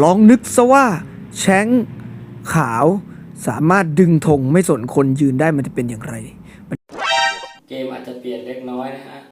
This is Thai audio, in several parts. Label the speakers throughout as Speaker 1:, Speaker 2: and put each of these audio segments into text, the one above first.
Speaker 1: ลองนึกซะว่าแชงขาวสามารถดึงธงไม่สนคนยืนได้มันจะเป็นอย่างไร
Speaker 2: เกมอาจจะเปลี่ยนเล็กน้อยนะฮะ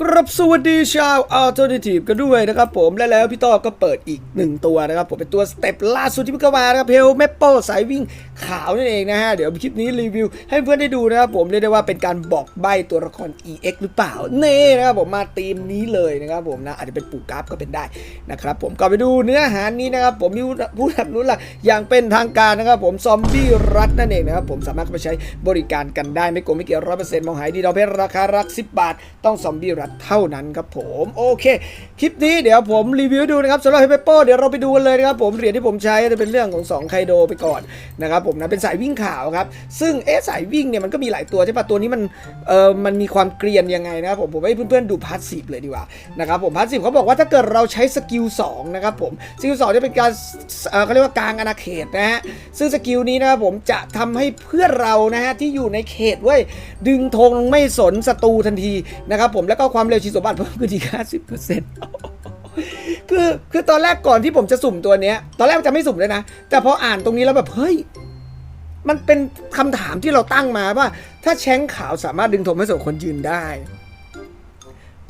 Speaker 1: กรับสวัสดีชาว Alternative กันด้วยนะครับผมและแล้วพี่ต้อก็เปิดอีกหนึ่งตัวนะครับผมเป็นตัวสเต็ปล่าสุดที่เพิ่งเข้ามานะครับเพลเมปเปิลสายวิ่งขาวนั่นเองนะฮะ เดี๋ยวคลิปนี้รีวิว ให้เพื่อนได้ดูนะครับผมเรียกได้ว่าเป็นการบอกใบตัวละคร EX หรือเปล่าเน่นะครับผมมาธีมนี้เลยนะครับผมนะอาจจะเป็นปูกราฟก็เป็นได้นะครับผมก็ไปดูเนื้อหานี้นะครับผมมีผู้สนับสนุนหลักอย่างเป็นทางการนะครับผมซอมบี้รัฐนั่นเองนะครับผมสามารถเข้าไปใช้บริการกันได้ไม่โกงไม่เกี่ยวร้อยเปอร์เซ็นต์มองหายดีดอกเพชรราคารัก10บาท ต้องซอมบี้รัฐเท่านั้นครับผมโอเค คลิปนี้เดี๋ยวผมรีวิวดูนะครับสำหรับเฮเปโป้เดี๋ยวเราไปดูกันเลยนะครับผมเหรียญที่ผมใช้จะเป็นเรื่องของ2ไคโดไปก่อนนะครับผมนะเป็นสายวิ่งขาวครับซึ่งเอ๊สายวิ่งเนี่ยมันก็มีหลายตัวใช่ปะตัวนี้มันเออมันมีความเกรียนยังไงนะครับผมผมให้เพื่อนๆดูพาสซีฟเลยดีกว่านะครับผมพาสซีฟเขาบอกว่าถ้าเกิดเราใช้สกิล2นะครับผมสกิล2จะเป็นการเอ่อเขาเรียกว่ากลางอาณาเขตนะฮะซึ่งสกิลนี้นะครับผมจะทำให้เพื่อนเรานะฮะที่อยู่ในเขตเว้ยดึงธงไม่สนศัตรูทันทีนะครับผมแล้วก็ความเร็วชีวิตสมบัติเพิ่มขึ้นอีก50%คือคือตอนแรกก่อนที่ผมจะสุ่มตัวเนี้ย ตอนแรกมันจะไม่สุ่มเลยนะ แต่พออ่านตรงนี้แล้วแบบเฮ้ยมันเป็นคำถามที่เราตั้งมาว่า ถ้าแชงขาวสามารถดึงธงไม่ส่งคนยืนได้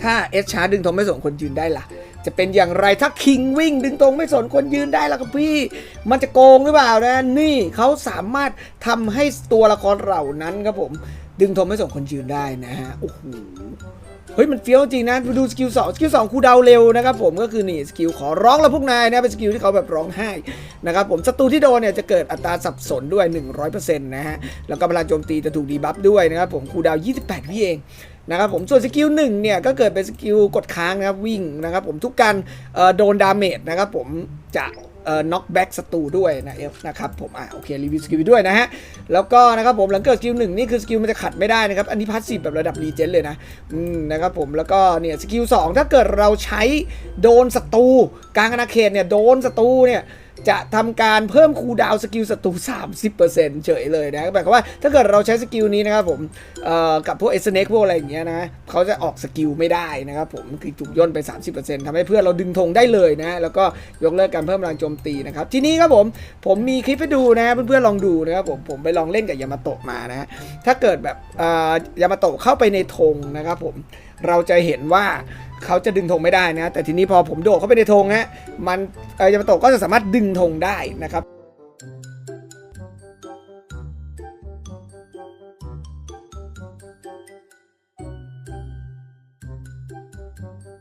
Speaker 1: ถ้าเอสชาดึงธงไม่ส่งคนยืนได้ล่ะ จะเป็นอย่างไรถ้าคิงวิ่ง ดึงธงไม่สนคนยืนได้ล่ะครับพี่ มันจะโกงหรือเปล่านะนี่เขาสามารถทำให้ตัวละครเหล่านั้นครับผม ดึงธงไม่ส่งคนยืนได้นะฮะโอ้โห เฮ้ยมันเฟี้ยวจริงนะไปดูสกิล2สกิล2คูดาวเร็วนะครับผมก็คือนี่สกิลขอร้องแล้วพวกนายนะเป็นสกิลที่เขาแบบร้องไห้นะครับผมศัตรูที่โดนเนี่ยจะเกิดอัตราสับสนด้วย 100%นะฮะแล้วก็พลังโจมตีจะถูกดีบัฟด้วยนะครับผมคูดาว 28วิเองนะครับผมส่วนสกิลหนึ่งเนี่ยก็เกิดเป็นสกิลกดค้างนะครับวิ่งนะครับผมทุกการโดนดาเมจนะครับผมจะ น็อกแบ็กศัตรูด้วยนะเอฟนะครับผมอะโอเครีวิวสกิลด้วยนะฮะ แล้วก็นะครับผมหลังเกิดสกิลหนึ่งนี่คือสกิลมันจะขัดไม่ได้นะครับ อันนี้พาสซีฟแบบระดับรีเจนเลยนะอืมนะครับผมแล้วก็เนี่ยสกิลสองถ้าเกิดเราใช้โดนศัตรูกลางอาณาเขตเนี่ยโดนศัตรูเนี่ย จะทำการเพิ่มคูลดาวสกิลศัตรู 30%เฉยเลยนะหมายความว่าถ้าเกิดเราใช้สกิลนี้นะครับผมกับพวกเอสเน็กพวกอะไรอย่างเงี้ยนะเขาจะออกสกิลไม่ได้นะครับผมคือถูกย่นไป 30%ทำให้เพื่อนเราดึงธงได้เลยนะแล้วก็ยกเลิกการเพิ่มพลังโจมตีนะครับทีนี้ครับผมผมมีคลิปให้ดูนะเพื่อนๆลองดูนะครับผมผมไปลองเล่นกับยามาโตะมานะถ้าเกิดแบบยามาโตะเข้าไปในธงนะครับผมเราจะเห็นว่า เขาจะดึงธงไม่ได้นะ แต่ทีนี้พอผมโดดเข้าไปในธงฮะมันเอ่อยามาโตะก็จะสามารถดึงธงได้นะครับ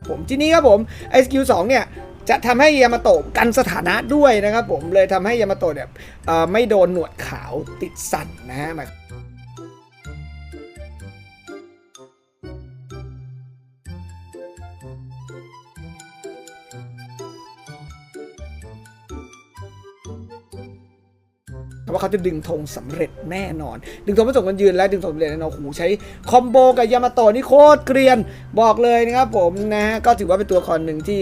Speaker 1: ผมทีนี้ครับผมไอสกิลสองเนี่ยจะทำให้ยามาโตะกันสถานะด้วยนะครับผมเลยทำให้ยามาโตะเนี่ยไม่โดนหนวดขาวติดสั่นนะฮะ เขาจะดึงธงสำเร็จแน่นอน ดึงธงไม่ส่งกันยืนและดึงธงสำเร็จแน่นอนโอ้โหใช้คอมโบกับยามาโตะนี่โคตรเกรียนบอกเลยนะครับผมนะฮะก็ถือว่าเป็นตัวละครหนึ่งที่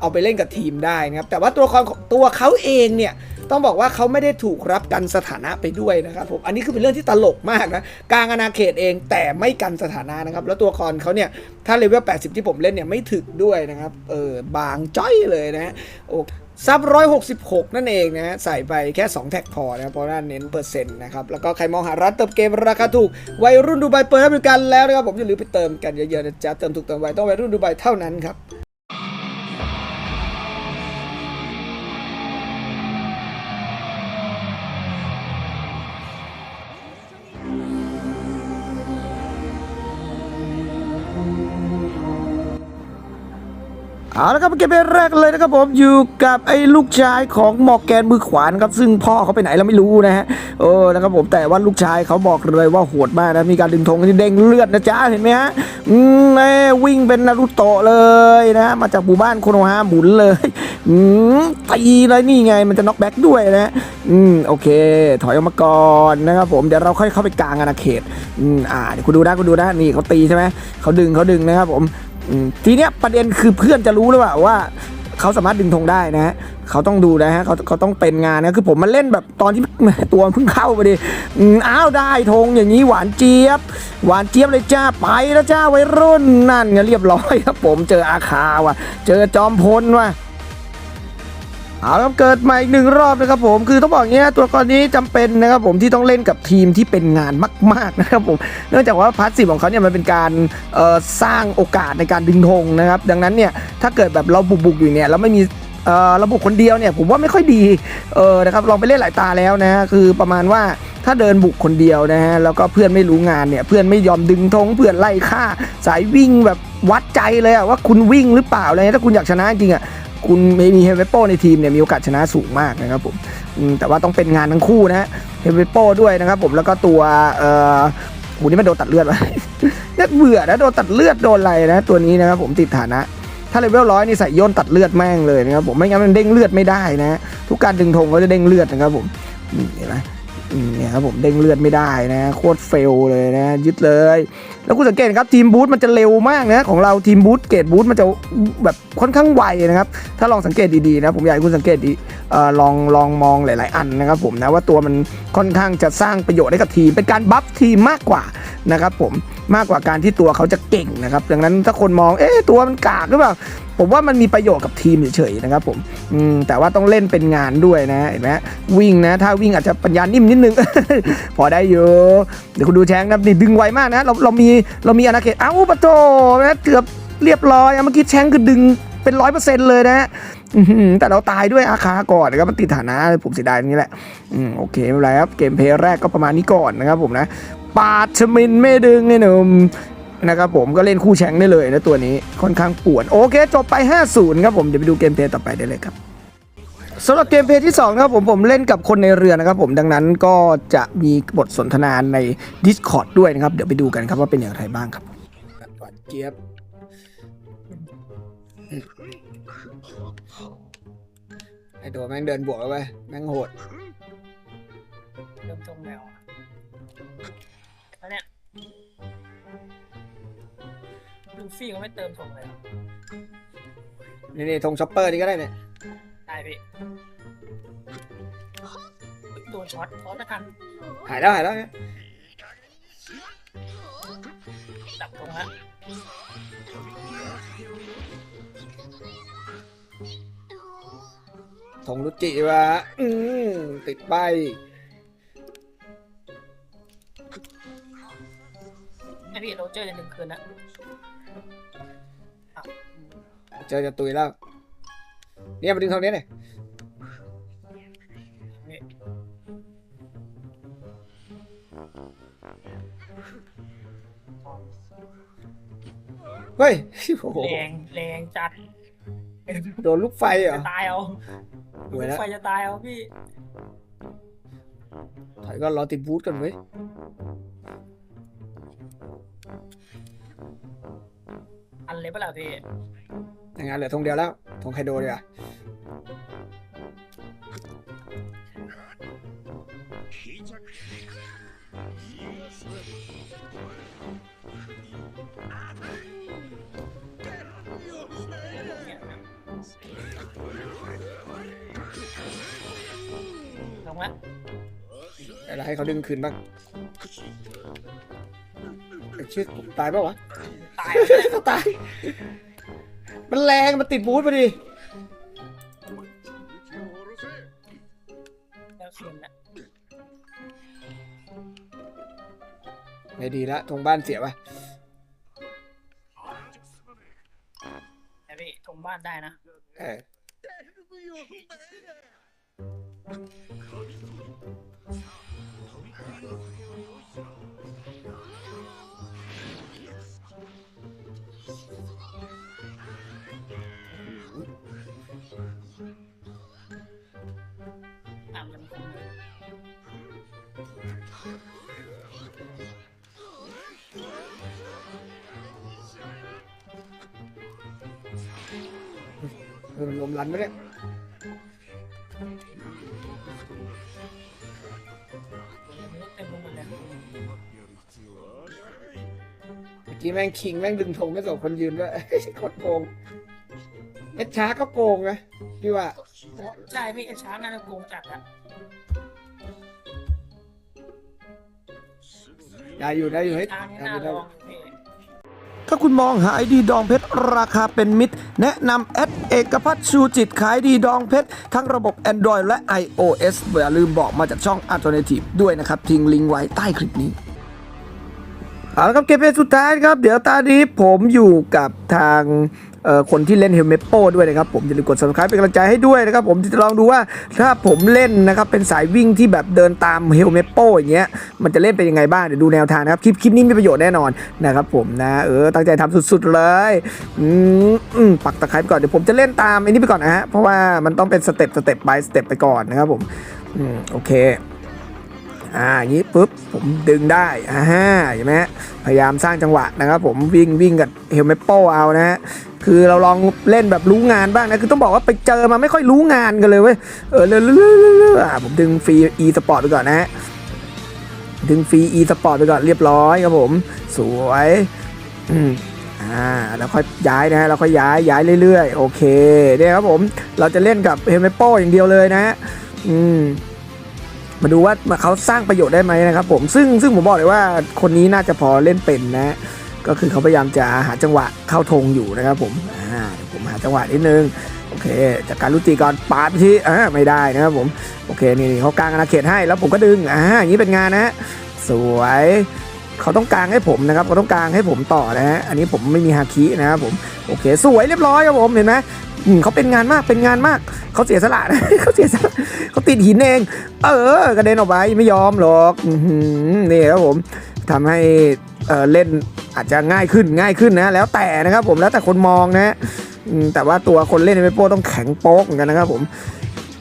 Speaker 1: เอาไปเล่นกับทีมได้นะครับแต่ว่าตัวละครของตัวเขาเองเนี่ยต้องบอกว่าเขาไม่ได้ถูกรับกันสถานะไปด้วยนะครับผมอันนี้คือเป็นเรื่องที่ตลกมากนะกลางอาณาเขตเองแต่ไม่กันสถานะนะครับ แล้วตัวละครเขาเนี่ยถ้าเลเวล80 ที่ผมเล่นเนี่ยไม่ถึกด้วยนะครับเออบางจ้อยเลยนะฮะโอ ซับ166นั่นเองนะฮะใส่ไปแค่ 2 แท็กพอนะเพราะว่าเน้นเปอร์เซ็นต์นะครับ แล้วก็ใครมองหาร้านเติมเกมราคาถูก วัยรุ่นดูใบเปิดให้บริการแล้วนะครับ ผมอย่าลืมไปเติมกันเยอะๆนะจ๊ะ เติมถูกเติมไวต้องวัยรุ่นดูใบเท่านั้นครับ เอาละครับเกมแรกเลยนะครับผมอยู่กับไอ้ลูกชายของหมอกแกนมือขวานครับซึ่งพ่อเขาไปไหนเราไม่รู้นะฮะเออนะครับผมแต่ว่าลูกชายเขาบอกเลยว่าโหดมากนะมีการดึงธงที่เด้งเลือดนะจ๊ะเห็นไหมฮะอืมแม่วิ่งเป็นนารูโตะเลยนะ มาจากหมู่บ้านโคโนฮะหมุนเลยอืมตีเลยนี่ไงมันจะน็อกแบ็กด้วยนะอืมโอเค ถอยออกมาก่อนนะครับผมเดี๋ยวเราค่อยเข้าไปกลางอาณาเขตอืมอ่าเดี๋ยวคุณดูนะคุณดูนะนี่เขาตีใช่ไหมเขาดึงเขาดึงนะครับผม ทีเนี้ยประเด็นคือเพื่อนจะรู้หรือเปล่าว่าเขาสามารถดึงธงได้นะฮะเขาต้องดูนะฮะเขาเขาต้องเป็นงานนะคือผมมาเล่นแบบตอนที่ตัวเพิ่งเข้าไปดิอ้าวได้ธงอย่างนี้หวานเจี๊ยบ หวานเจี๊ยบเลยจ้าไปแล้วจ้าวัยรุ่นนั่นไงเรียบร้อยครับผมเจออาคาว่ะ เจอจอมพลว่ะ เอาละครับเกิดใหม่อีกหนึ่งรอบนะครับผมคือต้องบอกอย่างเงี้ยตัวละครนี้จำเป็นนะครับผมที่ต้องเล่นกับทีมที่เป็นงานมาก ๆนะครับผมเนื่องจากว่าพาร์ทสิของเขาเนี่ยมันเป็นการสร้างโอกาสในการดึงธงนะครับ ดังนั้นเนี่ยถ้าเกิดแบบเราบุกๆอยู่เนี่ยแล้วไม่มีเระบุกคนเดียวเนี่ยผมว่าไม่ค่อยดีเออนะครับลองไปเล่นหลายตาแล้วนะฮะคือประมาณว่าถ้าเดินบุกคนเดียวนะฮะแล้วก็เพื่อนไม่รู้งานเนี่ยเพื่อนไม่ยอมดึงธงเพื่อนไล่ฆ่า สายวิ่งแบบวัดใจเลยอะว่าคุณวิ่งหรือเปล่าอะไรเงี้ยถ้าคุณอยากชนะจริงอะ คุณไม่มีเฮเวโป้ในทีมเนี่ยมีโอกาสชนะสูงมากนะครับผมแต่ว่าต้องเป็นงานทั้งคู่นะฮะเฮเวโป้ด้วยนะครับผมแล้วก็ตัวเอ่อโหนี่มันโดนตัดเลือดวะน่าเบื่อนะโดนตัดเลือดโดนอะไรนะตัวนี้นะครับผมติดฐานะ ถ้าเลเวลร้อยนี่ใส่ย่นตัดเลือดแม่งเลยนะครับผมไม่งั้นมันเด้งเลือดไม่ได้นะ ทุกการดึงธงก็จะเด้งเลือดนะครับผมนี่เห็นไหม เนี่ยครับผมเด้งเลือดไม่ได้นะโคตรเฟลเลยนะยึดเลย แล้วคุณสังเกตนะครับทีมบูธมันจะเร็วมากนะของเราทีมบูธเกตบูธมันจะแบบค่อนข้างไวนะครับถ้าลองสังเกตดีๆนะผมอยากให้คุณสังเกตดีออลองลองมองหลาย ๆ อันนะครับผมนะว่าตัวมันค่อนข้างจะสร้างประโยชน์ให้กับทีมเป็นการบัฟทีมมากกว่า นะครับผมมากกว่าการที่ตัวเขาจะเก่งนะครับดังนั้นถ้าคนมองเอ๊ะตัวมันกากหรือเปล่าผมว่ามันมีประโยชน์กับทีมเฉยๆนะครับผมอืมแต่ว่าต้องเล่นเป็นงานด้วยนะเห็นไหมวิ่งนะ ถ้าวิ่งอาจจะปัญญานิ่มนิดนึง พอได้อยู่เดี๋ยวคุณดูแชงนะครับนี่ดึงไวมากนะเราเรามีเรามีอาณาเขตอ้าวปะโตนะเกือบเรียบร้อยเมื่อกี้แชงคือดึงเป็นร้อยเปอร์เซ็นต์เลยนะฮะแต่เราตายด้วยอาคาก่อนนะครับมันติดฐานะผมเสียดายตรงนี้แหละอืมโอเคไม่เป็นไรครับเกมเพลย์แรกก็ประมาณนี้ก่อนนะครับผมนะ ปาชมินไม่ดึงไอ้หนุ่มนะครับผมก็เล่นคู่แชงได้เลยนะตัวนี้ค่อนข้างป่วน โอเค จบไป 5-0 ครับผม เดี๋ยวไปดูเกมเพลย์ต่อไปได้เลยครับสำหรับเกมเพลย์ที่2นะครับผมผมเล่นกับคนในเรือนะครับผมดังนั้นก็จะมีบทสนทนาใน Discord ด้วยนะครับ เดี๋ยวไปดูกันครับว่าเป็นอย่างไรบ้างครับหวานเจี๊ยบไอโดแม่งเดินบวกแล้วไปแม่งโหด
Speaker 3: เริ่มจงแล้ว อะแล้วเนี่ยลูฟี่เขาไม่เติมธงเลยเหรอ
Speaker 1: นี่นี่ธงช็อปเปอร์นี่ก็ได้เนี่ย
Speaker 3: ได้พี่โดนช็อตช็อตละกัน
Speaker 1: หายแล้วหายแล้วเนี่ย
Speaker 3: ดับธงแล้ว
Speaker 1: ธงรุจิวะอืมติดใบ
Speaker 3: ไอพี่โรเจอร์จะถึงคืนแล้ว
Speaker 1: เจอจะตุยแล้ว เนี่ยมาดึงทางนี้หน่อย
Speaker 3: พี่
Speaker 1: เฮ้ยโอ้โห
Speaker 3: แรงแรงจัด
Speaker 1: โดนลูกไฟเหรอ
Speaker 3: จะตายเอา
Speaker 1: หวยแล้ว
Speaker 3: ไฟจะตายเอาพี่
Speaker 1: ถอยก็รอติดบูธกันเว้ย
Speaker 3: อันเล็บเปล่าพี่
Speaker 1: อย่างงั้นเหลือธงเดียวแล้วธงไคโดดีกว่า
Speaker 3: ลงแล้ว
Speaker 1: เดี๋ยวให้เขาดึงคืนบ้างเอ้ย ชื่อตายเปล่าวะ
Speaker 3: ตายแล้วเนี่ย
Speaker 1: ตาย มันแรงมันติดบูธพอดี
Speaker 3: แล้วคืนแล้ว
Speaker 1: ไม่ดีละธงบ้านเสียป่ะ
Speaker 3: ไอพี่ธงบ้านได้นะ
Speaker 1: เออ ลมรันไหมเนี่ย
Speaker 3: เต็มไปหมดเลย
Speaker 1: เมื่อกี้แม่งคิงแม่งดึงธงไม่ส่งคนยืนด้วยโคตรโกงเอชช้าก็โกงนะพี่ว่า
Speaker 3: ใช่พี่ไอ้ช้างน่าจะโกงจัดอะ
Speaker 1: ได้อยู่ได้อยู่ให้
Speaker 3: ช้างนี่
Speaker 1: ได้อ
Speaker 3: น่า
Speaker 1: ยู่ได้
Speaker 3: ล
Speaker 1: อยู่
Speaker 3: องพี่
Speaker 1: ถ้าคุณมองหาไอดีดองเพชร ราคาเป็นมิตร แนะนำแอดเอกพัฒน์ชูจิตขายดีดองเพชร ทั้งระบบ Android และ iOS อย่าลืมบอกมาจากช่อง Alternative ด้วยนะครับ ทิ้งลิงก์ไว้ใต้คลิปนี้เอาละครับเกมเป็นสุดท้ายครับ เดี๋ยวตอนนี้ผมอยู่กับทาง คนที่เล่นเฮลเมโป้ด้วยนะครับผมอย่าลืมกด subscribe เป็นกำลังใจให้ด้วยนะครับผมจะลองดูว่าถ้าผมเล่นนะครับเป็นสายวิ่งที่แบบเดินตามเฮลเมโป้อย่างเงี้ยมันจะเล่นเป็นยังไงบ้างเดี๋ยวดูแนวทางนะครับคลิปคลิปนี้มีประโยชน์แน่นอนนะครับผมนะเออตั้งใจทำสุดๆเลยอืมอืมปักตะไคร้ก่อนเดี๋ยวผมจะเล่นตามไอ้นี่ไปก่อนนะฮะเพราะว่ามันต้องเป็นสเต็ปสเต็ปไปสเต็ปไปก่อนนะครับผมอืมโอเค อ่าอย่างนี้ปุ๊บผมดึงได้อ่าฮะเห็นไหมฮะพยายามสร้างจังหวะนะครับผมวิ่งวิ่งกับเฮลเมปโปเอานะฮะคือเราลองเล่นแบบรู้งานบ้างนะคือต้องบอกว่าไปเจอมาไม่ค่อยรู้งานกันเลยเว้ยเออเรื่อยๆอ่าผมดึงฟรี e สปอร์ตไปก่อนนะฮะดึงฟรี e สปอร์ตไปก่อนเรียบร้อยครับผม สวยอืมอ่าแล้วค่อยย้ายนะฮะเราค่อยย้ายย้ายเรื่อยๆ โอเคเนี่ยครับผมเราจะเล่นกับเฮลเมปโปอย่างเดียวเลยนะฮะอืม มาดูว่าเขาสร้างประโยชน์ได้ไหมนะครับผมซึ่งซึ่งผมบอกเลยว่าคนนี้น่าจะพอเล่นเป็นนะก็คือเขาพยายามจะหาจังหวะเข้าธงอยู่นะครับผมอ่าผมหาจังหวะนิดนึงโอเคจากการลุตีก่อนปาดไปที่อ่าไม่ได้นะครับผมโอเคนี่เขากางอาณาเขตให้แล้วผมก็ดึงอ่าอย่างนี้เป็นงานนะฮะสวยเขาต้องกางให้ผมนะครับเขาต้องกางให้ผมต่อนะฮะอันนี้ผมไม่มีฮาคินะครับผมโอเค สวยเรียบร้อยครับผมเห็นไหม เขาเป็นงานมากเป็นงานมาก เขาเสียสละนะเขาเสียสละเขาติดหินเอง เออกระเด็นออกไปไม่ยอมหรอกนี่ครับผมทำให้เออเล่นอาจจะง่ายขึ้นง่ายขึ้นนะ แล้วแต่นะครับผมแล้วแต่คนมองนะแต่ว่าตัวคนเล่นในเปโป้ต้องแข็งโป๊กเหมือนกันนะครับผม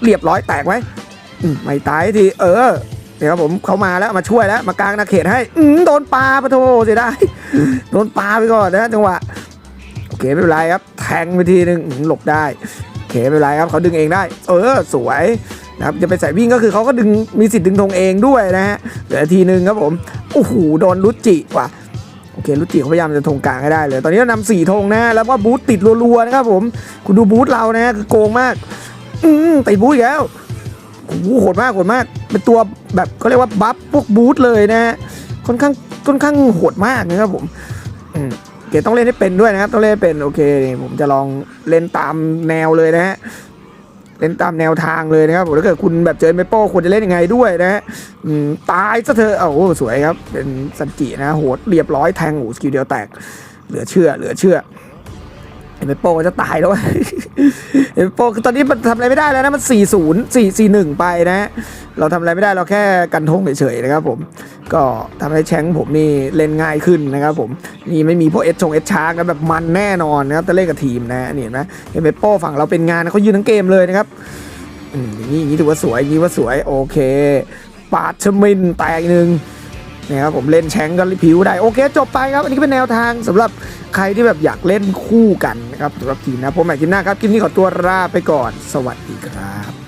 Speaker 1: เรียบร้อยแตกไหมไม่ตายทีเออเนี่ยครับผมเขามาแล้วมาช่วยแล้วมากลางนาเขตให้อืโดนปลาปะโทเสียดายโดนปลาไปก่อนนะจังหวะ เคไม่เป็นไรครับ แทงไปทีนึงหลบได้โอเคไม่เป็นไรครับเขาดึงเองได้ เออสวยนะครับจะไปใส่วิ่งก็คือเขาก็ดึงมีสิทธิ์ดึงธงเองด้วยนะฮะเหลือทีนึงครับผมโอ้โหโดนลุจิว่ะโอเคลุจิเขาพยายามจะธงกลางให้ได้เลย ตอนนี้เรานำสี่ธงนะแล้วก็บูทติดรัวๆนะครับผมคุณดูบูทเรานะคือโกงมาก อืมติดบูทอีกแล้วโอ้โหโหดมากโหดมาก เป็นตัวแบบเขาเรียกว่าบัฟพวกบูทเลยนะฮะค่อนข้างค่อนข้างโหดมากนะครับผมอืม เคต้องเล่นให้เป็นด้วยนะครับ ต้องเล่นให้เป็นโอเคนี่ผมจะลองเล่นตามแนวเลยนะฮะเล่นตามแนวทางเลยนะครับผมถ้าเกิดคุณแบบเจอเมโป้ควรจะเล่นยังไงด้วยนะฮะตายซะเธอะโอ้โหสวยครับ เป็นสันจินะโหดเรียบร้อยแทงหูสกิลเดียวแตก เหลือเชื่อ เหลือเชื่อเมโป้จะตายแล้วเมโป้คือตอนนี้มันทำอะไรไม่ได้แล้วนะมัน 4 0 4 4 1 ไปนะ เราทำอะไรไม่ได้เราแค่กันทงเฉยๆนะครับผม ก็ทำให้แชงผมนี่เล่นง่ายขึ้นนะครับผมนี่ไม่มีพวกเอสชงเอสชาร์กนะแบบมันแน่นอนนะครับจะเล่นกับทีมนะนี่เห็นไหมเห็นไหมโป้ฝั่งเราเป็นงานนะเขายืนทั้งเกมเลยนะครับอืมอย่างนี้อย่างนี้ถือว่าสวยอย่างนี้ว่าสวยโอเค ปาดชมินแตกหนึ่งนะครับผมเล่นแชงก์ก็ผิวได้โอเค จบไปครับ อันนี้เป็นแนวทางสำหรับใครที่แบบอยากเล่นคู่กันนะครับสำหรับทีมนะผมแม็กทีมหน้าครับคลิปนี้ขอตัวลาไปก่อน สวัสดีครับ